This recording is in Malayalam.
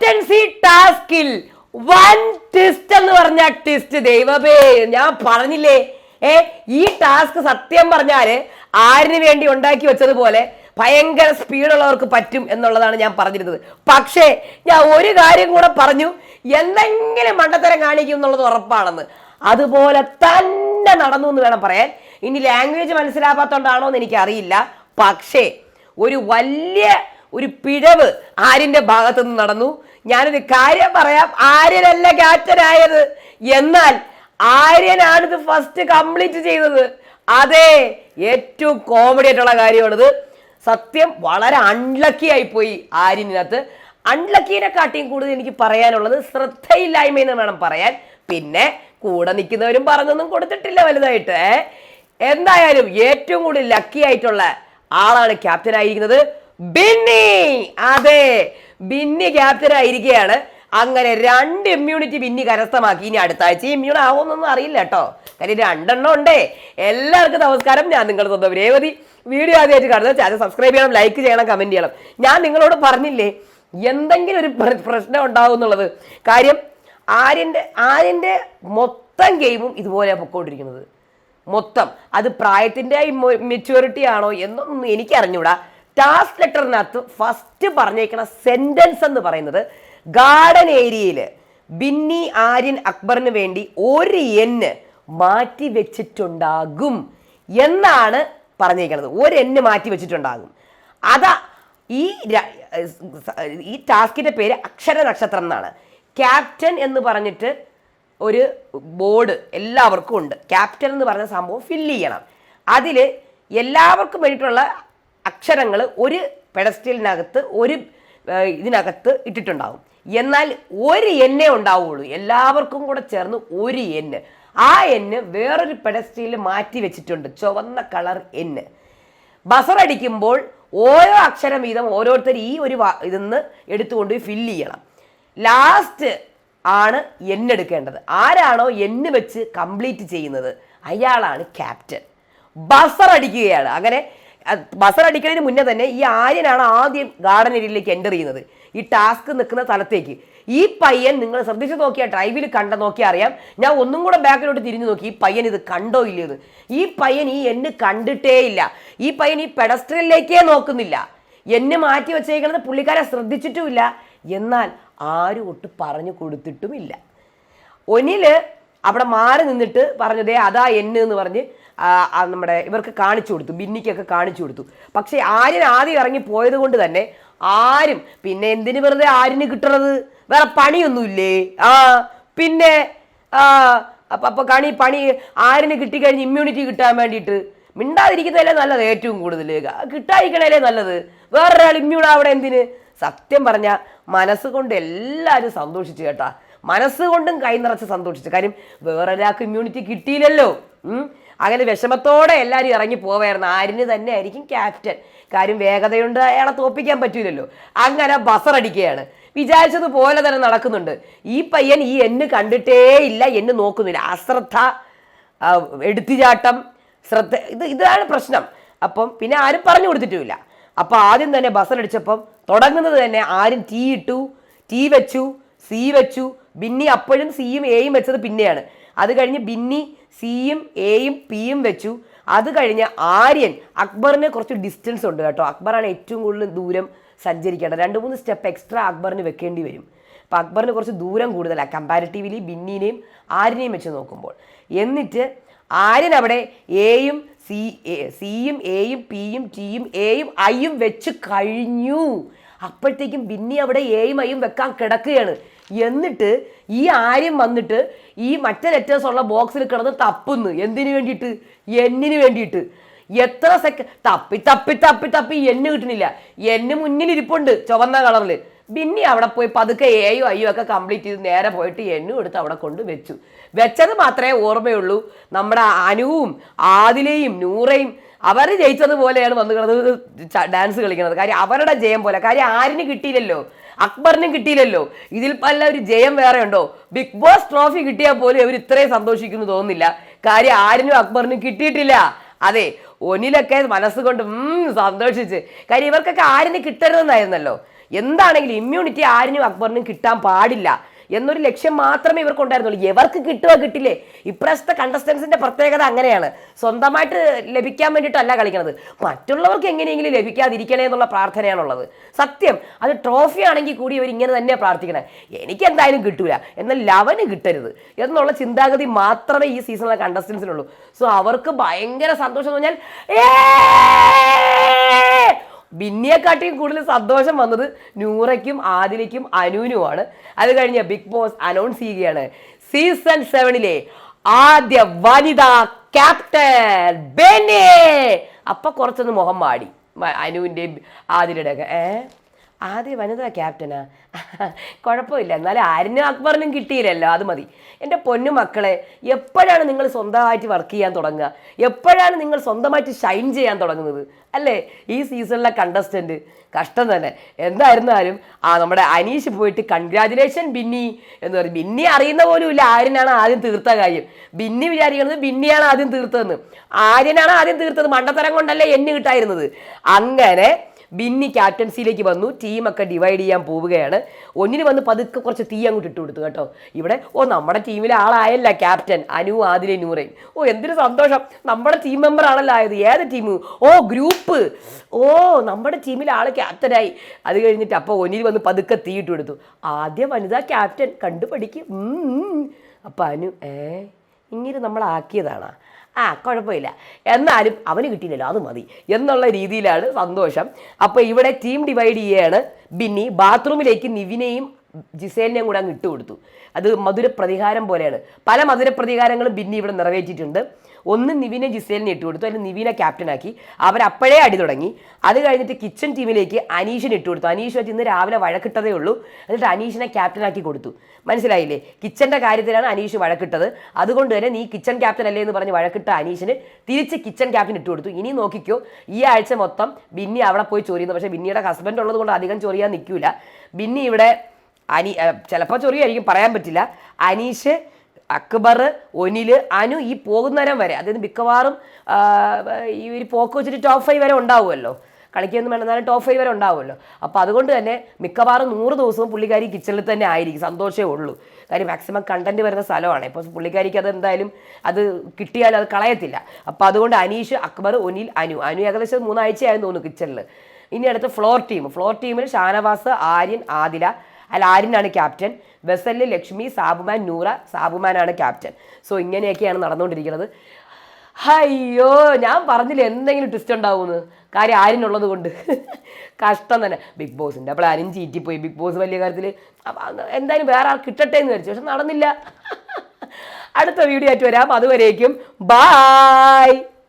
ക്യാപ്റ്റൻസി ടാസ്കിൽ വൺ ട്വിസ്റ്റ് എന്ന് പറഞ്ഞ ട്വിസ്റ്റ് ദൈവമേ ഞാൻ പറഞ്ഞില്ലേ? ഏ ഈ ടാസ്ക് സത്യം പറഞ്ഞാൽ ആരിന് വേണ്ടി ഉണ്ടാക്കി വെച്ചതുപോലെ ഭയങ്കര സ്പീഡുള്ളവർക്ക് പറ്റും എന്നുള്ളതാണ് ഞാൻ പറഞ്ഞിരുന്നത്. പക്ഷേ ഞാൻ ഒരു കാര്യം കൂടെ പറഞ്ഞു. എന്തെങ്കിലും മണ്ടത്തരം കാണിക്കും എന്നുള്ളത് ഉറപ്പാണെന്ന്. അതുപോലെ തന്നെ നടന്നു എന്ന് വേണം പറയാൻ. ഇനി ലാംഗ്വേജ് മനസ്സിലാക്കാത്തോണ്ടാണോ എന്ന് എനിക്കറിയില്ല. പക്ഷേ ഒരു വലിയ ഒരു പിഴവ് ആരിന്റെ ഭാഗത്തുനിന്ന് നടന്നു. ഞാനൊരു കാര്യം പറയാം. ആര്യനല്ല ക്യാപ്റ്റനായത്. എന്നാൽ ആര്യനാണിത് ഫസ്റ്റ് കംപ്ലീറ്റ് ചെയ്തത്. അതെ ഏറ്റവും കോമഡി ആയിട്ടുള്ള കാര്യമാണിത്. സത്യം വളരെ അൺലക്കി ആയിപ്പോയി ആര്യനകത്ത് അൺലക്കീനെ കാട്ടിയും കൂടുതൽ എനിക്ക് പറയാനുള്ളത് ശ്രദ്ധയില്ലായ്മ എന്ന് വേണം പറയാൻ. പിന്നെ കൂടെ നിൽക്കുന്നവരും പറഞ്ഞൊന്നും കൊടുത്തിട്ടില്ല വലുതായിട്ട്. എന്തായാലും ഏറ്റവും കൂടുതൽ ലക്കി ആയിട്ടുള്ള ആളാണ് ക്യാപ്റ്റൻ ആയിരിക്കുന്നത് ബിന്നി! അതെ ബിന്നി ക്യാപ്റ്റൻ ആയിരിക്കുകയാണ് അങ്ങനെ രണ്ട് ഇമ്മ്യൂണിറ്റി ബിന്നി കരസ്ഥമാക്കി. ഇനി അടുത്ത ആഴ്ച ഇമ്മ്യൂൺ ആവുമെന്നൊന്നും അറിയില്ല കേട്ടോ. കാര്യം രണ്ടെണ്ണം ഉണ്ടേ. എല്ലാവർക്കും നമസ്കാരം. ഞാൻ നിങ്ങളുടെ സ്വന്തം രേവതി. വീഡിയോ ആദ്യമായിട്ട് കാണുന്നത് ചാനൽ സബ്സ്ക്രൈബ് ചെയ്യണം ലൈക്ക് ചെയ്യണം കമന്റ് ചെയ്യണം. ഞാൻ നിങ്ങളോട് പറഞ്ഞില്ലേ എന്തെങ്കിലും ഒരു പ്ര- പ്രശ്നം ഉണ്ടാവും എന്നുള്ളത്? കാര്യം ആര്യന്റെ ആര്യന്റെ മൊത്തം ഗെയിമും ഇതുപോലെ പൊക്കോണ്ടിരിക്കുന്നത്. മൊത്തം. അത് പ്രായത്തിന്റെ മെച്യൂരിറ്റി ആണോ എന്നൊന്നും എനിക്ക് അറിഞ്ഞൂടാ ടാസ്ക് ലെറ്ററിനകത്ത് ഫസ്റ്റ് പറഞ്ഞേക്കുന്ന സെന്റൻസ് എന്ന് പറയുന്നത് ഗാർഡൻ ഏരിയയിൽ ബിന്നി ആര്യൻ അക്ബറിന് വേണ്ടി ഒരു എന്ന് മാറ്റി വെച്ചിട്ടുണ്ടാകും എന്നാണ് പറഞ്ഞേക്കുന്നത് ഒരു എന്ന് മാറ്റി വെച്ചിട്ടുണ്ടാകും. അതാ ഈ ഈ ടാസ്കിന്റെ പേര് അക്ഷര നക്ഷത്രം എന്നാണ്. ക്യാപ്റ്റൻ എന്ന് പറഞ്ഞിട്ട് ഒരു ബോർഡ് എല്ലാവർക്കും ഉണ്ട്. ക്യാപ്റ്റൻ എന്ന് പറഞ്ഞ സംഭവം ഫില്ല് ചെയ്യണം. അതിൽ എല്ലാവർക്കും വേണ്ടിയിട്ടുള്ള അക്ഷരങ്ങൾ ഒരു പെഡസ്റ്റലിനകത്ത് ഒരു ഇതിനകത്ത് ഇട്ടിട്ടുണ്ടാകും എന്നാൽ ഒരു എന്നെ ഉണ്ടാവുള്ളൂ. എല്ലാവർക്കും കൂടെ ചേർന്ന് ഒരു എന്ന് ആ എന്ന് വേറൊരു പെഡസ്റ്റലിൽ മാറ്റി വെച്ചിട്ടുണ്ട്. ചുവന്ന കളർ എന്ന് ബസറടിക്കുമ്പോൾ ഓരോ അക്ഷരം വീതം ഓരോരുത്തർ ഈ ഒരു ഇതെന്ന് എടുത്തുകൊണ്ട് ഫില്ല് ചെയ്യണം. ലാസ്റ്റ് ആണ് എന്നെടുക്കേണ്ടത് ആരാണോ എന്ന് വെച്ച് കംപ്ലീറ്റ് ചെയ്യുന്നത്? അയാളാണ് ക്യാപ്റ്റൻ ബസർ അടിക്കുകയാണ്. അങ്ങനെ ബസർ അടിക്കുന്നതിന് മുന്നേ തന്നെ ഈ ആര്യനാണ് ആദ്യം ഗാർഡൻ ഏരിയയിലേക്ക് എന്റർ ചെയ്യുന്നത്. ഈ ടാസ്ക് നിൽക്കുന്ന സ്ഥലത്തേക്ക്. ഈ പയ്യൻ നിങ്ങൾ ശ്രദ്ധിച്ച് നോക്കിയാൽ ഡ്രൈവിൽ കണ്ട നോക്കിയാൽ അറിയാം. ഞാൻ ഒന്നും കൂടെ ബാക്കിലോട്ട് തിരിഞ്ഞു നോക്കി ഈ പയ്യൻ ഇത് കണ്ടോ ഇല്ലയോ ഈ പയ്യൻ ഈ എന്നെ കണ്ടിട്ടേ ഇല്ല. ഈ പയ്യൻ ഈ പെഡസ്ട്രലിലേക്കേ നോക്കുന്നില്ല. എന്നെ മാറ്റി വെച്ചേക്കുന്നത് പുള്ളിക്കാരെ ശ്രദ്ധിച്ചിട്ടുമില്ല. എന്നാൽ ആരും ഒട്ട് പറഞ്ഞു കൊടുത്തിട്ടുമില്ല. ഒനിൽ അവിടെ മാറി നിന്നിട്ട് പറഞ്ഞതേ അതാ എന്നെ പറഞ്ഞ് നമ്മുടെ ഇവർക്ക് കാണിച്ചു കൊടുത്തു ബിന്നിക്കൊക്കെ കാണിച്ചു കൊടുത്തു. പക്ഷേ ആര്യൻ ആദ്യം ഇറങ്ങി പോയത് കൊണ്ട് തന്നെ ആരും പിന്നെ എന്തിന് വെറുതെ ആര്യന് കിട്ടണത്? വേറെ പണിയൊന്നുമില്ലേ? ആ പിന്നെ അപ്പൊ അപ്പൊ കണി പണി ആരിന് കിട്ടിക്കഴിഞ്ഞ് ഇമ്മ്യൂണിറ്റി കിട്ടാൻ വേണ്ടിയിട്ട് മിണ്ടാതിരിക്കുന്നതല്ലേ നല്ലത് ഏറ്റവും കൂടുതൽ കിട്ടാതിരിക്കണല്ലേ നല്ലത്? വേറൊരാൾ ഇമ്മ്യൂൺ അവിടെ എന്തിന്? സത്യം പറഞ്ഞ മനസ്സുകൊണ്ട് എല്ലാവരും സന്തോഷിച്ചു കേട്ടാ. മനസ്സുകൊണ്ടും കൈ നിറച്ച് സന്തോഷിച്ചു. കാര്യം വേറൊരാൾക്ക് ഇമ്മ്യൂണിറ്റി കിട്ടിയില്ലല്ലോ. അങ്ങനെ വിഷമത്തോടെ എല്ലാവരും ഇറങ്ങി പോവായിരുന്നു. ആരിന് തന്നെ ആയിരിക്കും ക്യാപ്റ്റൻ കാര്യം വേഗതയുണ്ട് അയാളെ തോപ്പിക്കാൻ പറ്റൂലല്ലോ. അങ്ങനെ ബസറടിക്കുകയാണ് വിചാരിച്ചതുപോലെ തന്നെ നടക്കുന്നുണ്ട്. ഈ പയ്യൻ ഈ എന്നെ കണ്ടിട്ടേ ഇല്ല എന്നെ നോക്കുന്നില്ല. അശ്രദ്ധ എടുത്തുചാട്ടം ശ്രദ്ധ ഇത് ഇതാണ് പ്രശ്നം. അപ്പം പിന്നെ ആരും പറഞ്ഞു കൊടുത്തിട്ടുമില്ല. അപ്പോൾ ആദ്യം തന്നെ ബസറടിച്ചപ്പം തുടങ്ങുന്നത് തന്നെ ആരും ടീ ഇട്ടു ടീ വെച്ചു സി വെച്ചു ബിന്നി അപ്പോഴും സിയും എയും വെച്ചത് പിന്നെയാണ്. അത് കഴിഞ്ഞ് ബിന്നി സിയും എയും പിയും വെച്ചു. അത് കഴിഞ്ഞ് ആര്യൻ അക്ബറിന് കുറച്ച് ഡിസ്റ്റൻസ് ഉണ്ട് കേട്ടോ. അക്ബറാണ് ഏറ്റവും കൂടുതൽ ദൂരം സഞ്ചരിക്കേണ്ടത്. രണ്ട് മൂന്ന് സ്റ്റെപ്പ് എക്സ്ട്രാ അക്ബറിന് വെക്കേണ്ടി വരും. അപ്പം അക്ബറിന് കുറച്ച് ദൂരം കൂടുതലാണ് കമ്പാരിറ്റീവ്ലി ബിന്നിനെയും ആര്യനെയും വെച്ച് നോക്കുമ്പോൾ. എന്നിട്ട് ആര്യൻ അവിടെ എയും സി എ സിയും എയും പിയും ടിയും എയും ഐയും വെച്ച് കഴിഞ്ഞു. അപ്പോഴത്തേക്കും ബിന്നി അവിടെ എയും ഐയും വെക്കാൻ കിടക്കുകയാണ്. എന്നിട്ട് ഈ ആര്യം വന്നിട്ട് ഈ മറ്റേ ലെറ്റേഴ്സ് ഉള്ള ബോക്സിൽ കിടന്ന് തപ്പുന്നു. എന്തിനു വേണ്ടിയിട്ട്? എന്നിന് വേണ്ടിയിട്ട്. എത്ര സെക്കൻഡ് തപ്പി തപ്പി തപ്പി തപ്പി എന്നെ കിട്ടണില്ല. എന്നെ മുന്നിൽ ഇരിപ്പുണ്ട് ചുവന്ന കളറിൽ ബിന്നി അവിടെ പോയി പതുക്കെ ഏയോ അയ്യോ ഒക്കെ കംപ്ലീറ്റ് ചെയ്ത് നേരെ പോയിട്ട് എണ്ണും എടുത്ത് അവിടെ കൊണ്ട് വെച്ചു. വെച്ചത് മാത്രമേ ഓർമ്മയുള്ളൂ. നമ്മുടെ അനുവും ആദിലയും നൂറയും അവർ ജയിച്ചതുപോലെയാണ് വന്നു കിടന്നത് ഡാൻസ് കളിക്കുന്നത്. കാര്യം അവരുടെ ജയം പോലെ. കാര്യം ആരിന് കിട്ടിയില്ലല്ലോ. അക്ബറിനും കിട്ടിയില്ലല്ലോ. ഇതിൽ പല ഒരു ജയം വേറെ ഉണ്ടോ? ബിഗ് ബോസ് ട്രോഫി കിട്ടിയാൽ പോലും അവർ ഇത്രയും സന്തോഷിക്കുന്നു തോന്നുന്നില്ല. കാര്യം ആരിനും അക്ബറിനും കിട്ടിയിട്ടില്ല. അതെ ഒന്നിലൊക്കെ മനസ്സുകൊണ്ട് സന്തോഷിച്ച്. കാര്യം ഇവർക്കൊക്കെ ആരിന് കിട്ടരുതെന്നായിരുന്നല്ലോ. എന്താണെങ്കിലും ഇമ്മ്യൂണിറ്റി ആരിനും അക്ബറിനും കിട്ടാൻ പാടില്ല എന്നൊരു ലക്ഷ്യം മാത്രമേ ഇവർക്ക് ഉണ്ടായിരുന്നുള്ളൂ ഇവർക്ക് കിട്ടുക കിട്ടില്ലേ ഇപ്രാവശ്യത്തെ കണ്ടസ്റ്റൻസിന്റെ പ്രത്യേകത അങ്ങനെയാണ്. സ്വന്തമായിട്ട് ലഭിക്കാൻ വേണ്ടിയിട്ടല്ല കളിക്കുന്നത് മറ്റുള്ളവർക്ക് എങ്ങനെയെങ്കിലും ലഭിക്കാതിരിക്കണേ എന്നുള്ള പ്രാർത്ഥനയാണുള്ളത്. സത്യം അത് ട്രോഫി ആണെങ്കിൽ കൂടി ഇവർ ഇങ്ങനെ തന്നെ പ്രാർത്ഥിക്കണേ. എനിക്ക് എന്തായാലും കിട്ടൂല. എന്നാൽ ലവന് കിട്ടരുത് എന്നുള്ള ചിന്താഗതി മാത്രമേ ഈ സീസണിലെ കണ്ടസ്റ്റൻസിനുള്ളൂ സോ അവർക്ക് ഭയങ്കര സന്തോഷം എന്ന് പറഞ്ഞാൽ! ബിന്നിയെക്കാട്ടിയും കൂടുതൽ സന്തോഷം വന്നത് നൂറയ്ക്കും ആദിലയ്ക്കും അനുവിനുമാണ് അത് കഴിഞ്ഞ് ബിഗ് ബോസ് അനൗൺസ് ചെയ്യുകയാണ്. സീസൺ സെവനിലെ ആദ്യ വനിതാ ക്യാപ്റ്റൻ ബെന്നെ! അപ്പൊ കുറച്ചൊന്ന് മുഖം മാടി. അനുവിന്റെയും ആദിലയുടെ ഒക്കെ ഏ? ആദ്യ വനിതാ ക്യാപ്റ്റനാ. കുഴപ്പമില്ല. എന്നാലും ആരിനും അക്ബറിനും കിട്ടിയില്ലല്ലോ. അത് മതി. എന്റെ പൊന്നു മക്കളെ എപ്പോഴാണ് നിങ്ങൾ സ്വന്തമായിട്ട് വർക്ക് ചെയ്യാൻ തുടങ്ങുക? എപ്പോഴാണ് നിങ്ങൾ സ്വന്തമായിട്ട് ഷൈൻ ചെയ്യാൻ തുടങ്ങുന്നത്? അല്ലേ? ഈ സീസണിലെ കണ്ടസ്റ്റന്റ് കഷ്ടം തന്നെ. എന്തായിരുന്നാലും ആ നമ്മുടെ അനീഷ് പോയിട്ട് കൺഗ്രാജുലേഷൻ ബിന്നി എന്ന് പറയും. ബിന്നി അറിയുന്ന പോലും ഇല്ല ആര്യനാണ് ആദ്യം തീർത്ത കാര്യം. ബിന്നി വിചാരിക്കുന്നത് ബിന്നിയാണ് ആദ്യം തീർത്തതെന്ന്. ആര്യനാണ് ആദ്യം തീർത്തത്. മണ്ടത്തരം കൊണ്ടല്ലേ എന്നെ കിട്ടായിരുന്നത്. അങ്ങനെ ബിന്നി ക്യാപ്റ്റൻസിയിലേക്ക് വന്നു. ടീമൊക്കെ ഡിവൈഡ് ചെയ്യാൻ പോവുകയാണ്. ഒന്നിന് വന്ന് പതുക്കെ കുറച്ച് തീ അങ്ങോട്ട് ഇട്ട് കൊടുത്തു കേട്ടോ. ഇവിടെ ഓ നമ്മുടെ ടീമിലെ ആളായല്ല ക്യാപ്റ്റൻ അനു ആദിലെ നൂറയും ഓ എന്തൊരു സന്തോഷം. നമ്മുടെ ടീം മെമ്പർ ആണല്ലോ ആയത്. ഏത് ടീം ഓ ഗ്രൂപ്പ് ഓ നമ്മുടെ ടീമിലെ ആൾ ക്യാപ്റ്റനായി അത് കഴിഞ്ഞിട്ട് അപ്പോൾ ഒന്നിന് വന്ന് പതുക്കെ തീ ഇട്ട് കൊടുത്തു. ആദ്യ വനിതാ ക്യാപ്റ്റൻ കണ്ടു പഠിക്കും അപ്പം അനു ഏ ഇങ്ങനെ നമ്മളാക്കിയതാണാ ആ കുഴപ്പമില്ല. എന്നാലും അവന് കിട്ടിയില്ലല്ലോ അത് മതി. എന്നുള്ള രീതിയിലാണ് സന്തോഷം. അപ്പോൾ ഇവിടെ ടീം ഡിവൈഡ് ചെയ്യുകയാണ് ബിന്നി. ബാത്റൂമിലേക്ക് നിവിനെയും ജിസേലിനെയും കൂടെ അങ്ങ് ഇട്ടുകൊടുത്തു. അത് മധുര പ്രതികാരം പോലെയാണ്. പല മധുര പ്രതികാരങ്ങളും ബിന്നി ഇവിടെ നിറവേറ്റിയിട്ടുണ്ട്. ഒന്ന് നിവിനെ ജിസേലിനെ ഇട്ട് കൊടുത്തു. അതിൽ നിവിനെ ക്യാപ്റ്റനാക്കി. അവരപ്പോഴേ അടി തുടങ്ങി. അത് കഴിഞ്ഞിട്ട് കിച്ചൺ ടീമിലേക്ക് അനീഷിനെ ഇട്ട് കൊടുത്തു. അനീഷ് വെച്ച് ഇന്ന് രാവിലെ വഴക്കിട്ടതേ ഉള്ളൂ. എന്നിട്ട് അനീഷിനെ ക്യാപ്റ്റനാക്കി കൊടുത്തു. മനസ്സിലായില്ലേ? കിച്ചന്റെ കാര്യത്തിലാണ് അനീഷ് വഴക്കിട്ടത്. അതുകൊണ്ട് തന്നെ നീ കിച്ചൺ ക്യാപ്റ്റൻ അല്ലേ എന്ന് പറഞ്ഞ് വഴക്കിട്ട അനീഷിന് തിരിച്ച് കിച്ചൺ ക്യാപ്റ്റൻ ഇട്ട് കൊടുത്തു. ഇനി നോക്കിക്കോ ഈ ആഴ്ച മൊത്തം ബിന്നി അവിടെ പോയി ചൊറിയുന്നു. പക്ഷേ ബിന്നിയുടെ ഹസ്ബൻഡ് ഉള്ളത് കൊണ്ട് അധികം ചൊറിയാൻ നിൽക്കില്ല ബിന്നി ഇവിടെ അനി ചിലപ്പോൾ ചൊറിയായിരിക്കും പറയാൻ പറ്റില്ല. അനീഷ് അക്ബർ ഒനിൽ അനു ഈ പോകുന്നരം വരെ. അതായത് മിക്കവാറും ഈ ഒരു പോക്ക് വെച്ചിട്ട് ടോപ്പ് ഫൈവ് വരെ ഉണ്ടാവുമല്ലോ. കളിക്കൊന്നും വേണ്ട ടോപ്പ് ഫൈവ് വരെ ഉണ്ടാവുമല്ലോ. അപ്പോൾ അതുകൊണ്ട് തന്നെ മിക്കവാറും നൂറ് ദിവസവും പുള്ളിക്കാരി കിച്ചണിൽ തന്നെ ആയിരിക്കും. സന്തോഷമേ ഉള്ളൂ. കാര്യം മാക്സിമം കണ്ടന്റ് വരുന്ന സ്ഥലമാണ്. ഇപ്പോൾ പുള്ളിക്കാരിക്ക് അത് എന്തായാലും അത് കിട്ടിയാലും അത് കളയത്തില്ല. അപ്പോൾ അതുകൊണ്ട് അനീഷ് അക്ബർ ഒനിൽ അനു. അനു ഏകദേശം മൂന്നാഴ്ചയായെന്ന് തോന്നുന്നു കിച്ചണിൽ ഇനി അടുത്ത ഫ്ലോർ ടീം ഫ്ലോർ ടീമിൽ ഷാനവാസ് ആര്യൻ ആദില അല്ല ആരിനാണ് ക്യാപ്റ്റൻ. വെസൽ ലക്ഷ്മി സാബുമാൻ നൂറ സാബുമാനാണ് ക്യാപ്റ്റൻ. സോ ഇങ്ങനെയൊക്കെയാണ് നടന്നുകൊണ്ടിരിക്കുന്നത്. അയ്യോ ഞാൻ പറഞ്ഞില്ല എന്തെങ്കിലും ട്വിസ്റ്റ് ഉണ്ടാവുമെന്ന്? കാര്യം ആരിനുള്ളത് കൊണ്ട്. കഷ്ടം തന്നെ. ബിഗ് ബോസിന്റെ ആരും ചീറ്റിപ്പോയി. ബിഗ് ബോസ് വലിയ കാര്യത്തിൽ എന്തായാലും വേറെ ആൾ കിട്ടട്ടെ എന്ന് വിചാരിച്ചു. പക്ഷെ നടന്നില്ല. അടുത്ത വീഡിയോ ആയിട്ട് വരാം. അതുവരേക്കും. ബായ്